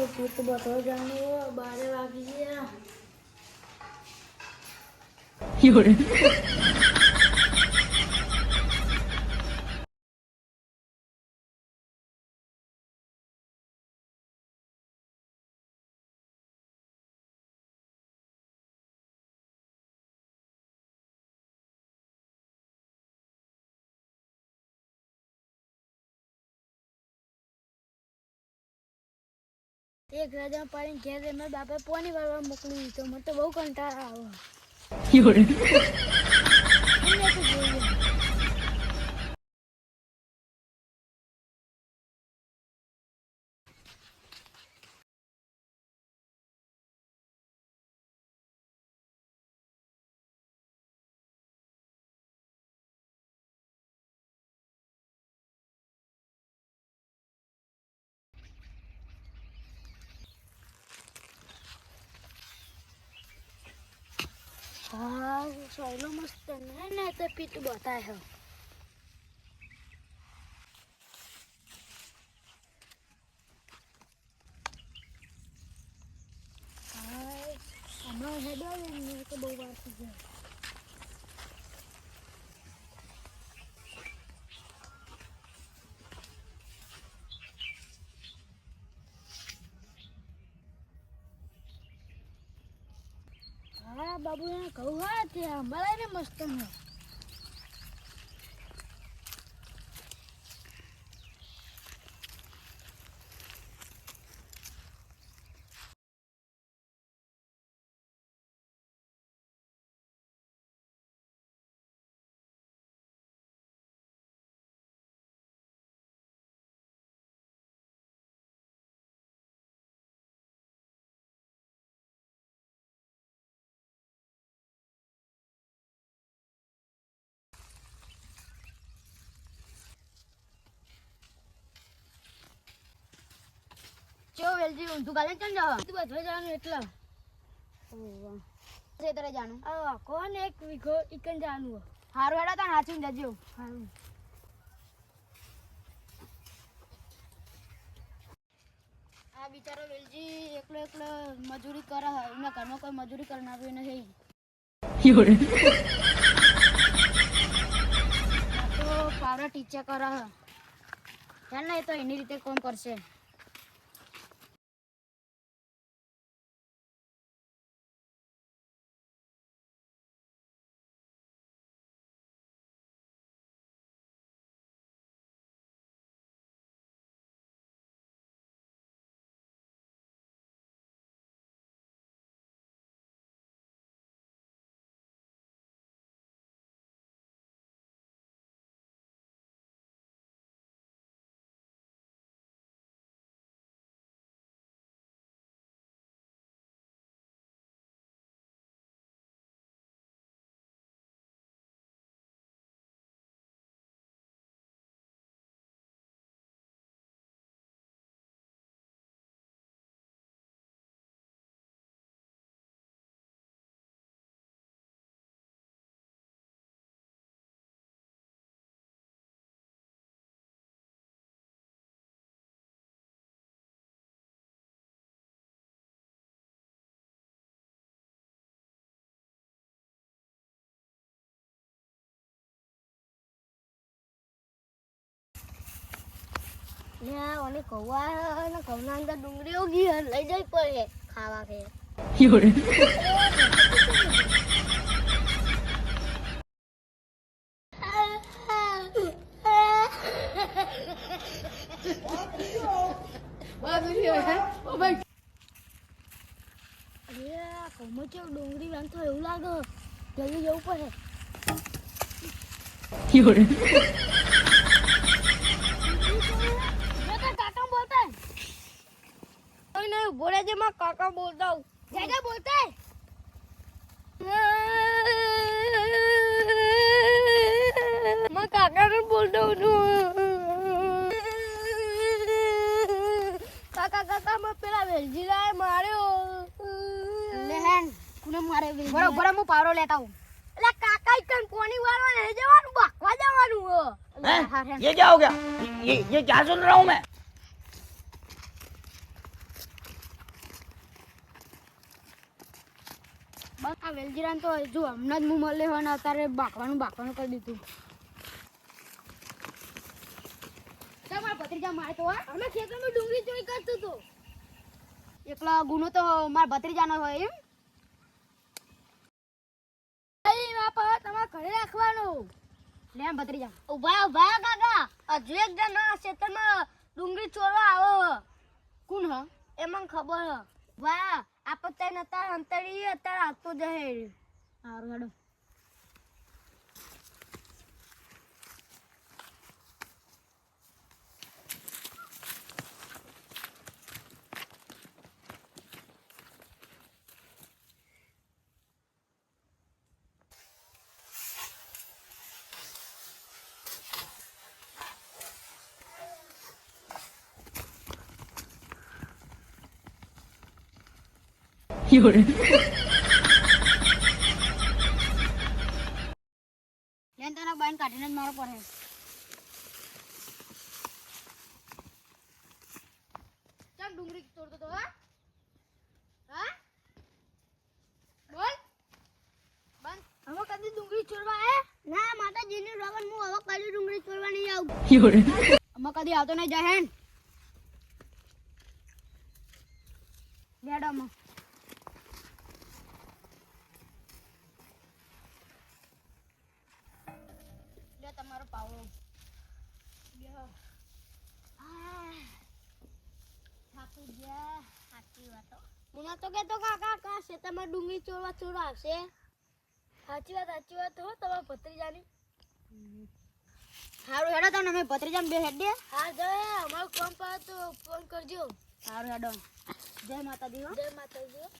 તો પેટ બધો જાણવું બારે વાગી ગયા. એક રાજા પાડીને ઘેર રે મારા બાપા પોની વાળવા મોકલી દીધો મને તો બહુ કંટાળો આવે હા સોયલો મસ્ત ને ને તો પીતું બતાય હા. હમણાં હેડો ને હા બાબુ ને કહું હા ત્યાં મળે ને મસ્ત ને. ચો વેલજી ઊંધું ગાલે કેમ જાવ? તું બધો જવાનું એટલે. ખેતરે જાનું. આ કોણ એક વીઘો ઇકન જવાનું હારું હેડા તને હાચું જજો. હારું. આ બિચારો વેલજી એકલો એકલો મજૂરી કરે એના એમના ઘરમાં કોઈ મજૂરી કરનારું નથી નહીં. તો પાવડા ટીચર કરે ચાલ ને એ તો એની રીતે કોમ કરશે? ને આ ઓલી કૌવા ને કૌના અંદર ડુંગળી ઉગી હે, લઈ જવી પડે ખાવા કે 有人，અરે આ કૌમાં કેવું ડુંગળી વાંધો એવું લાગે જલ્દી જવું પડે ઉભો રહેજે માં કાકા બોલતા હું જાજા બોલતા માં કાકા ને બોલતા હું કાકા કાકા માં પેલા વેલજી લાય માર્યો લેહેન કોને મારે વેલી બરો બરો હું પાવરો લેતા હું એટલે કાકા ઇકન પોણી વાળવા નહીં જવાનું બાકવા જવાનું હો हैं? ये क्या हो गया ये ये क्या सुन रहा हूँ मैं આ વેલજીરાન તો જો હમણાં જ હું મળે હોય ને અત્યારે બાકવાનું બાકવાનું કરી દીધું. ચાલ મારા ભત્રીજા મારે તો અમે ખેતરમાં ડુંગળી ચોરી કરતો હતો એકલા ગુનો તો મારા ભત્રીજાનો હોય એમ. તમારે ઘરે રાખવાનું. લે આમ ભત્રીજા. ઊભા ઊભા કાકા. હજુ એક ના ખેતરમાં ડુંગળી ચોરવા આવો. કોણ હ? એ મને ખબર હ. વાહ આપત્તિ નતા અંતરી અત્યારે આવતો જહે સારું હેડો. 有人， લેન તને બાઈન કાઢીને જ મારો પડે ચાલ ડુંગળી તોડતો તો હા હા બોલ બંધ હવે કદી ડુંગળી ચોરવા આયા ના માતાજીની રવન હું હવે કદી ડુંગળી ચોરવા નહીં આવું 有人， અમે કદી આવતો નહીં જાય હેન લેડો લે મને તો કહેતો કાકા કા ખેતરમાં ડુંગળી ચોરવા ચોરા આવશે સાચી વાત સાચી વાત હો તમારા ભત્રીજાની સારું હેડો તમને અમે ભત્રીજામ બે હેડ હા જય અમારું કામ પર તો ફોન કરજો સારું હેડો જય માતાજી જય માતાજી.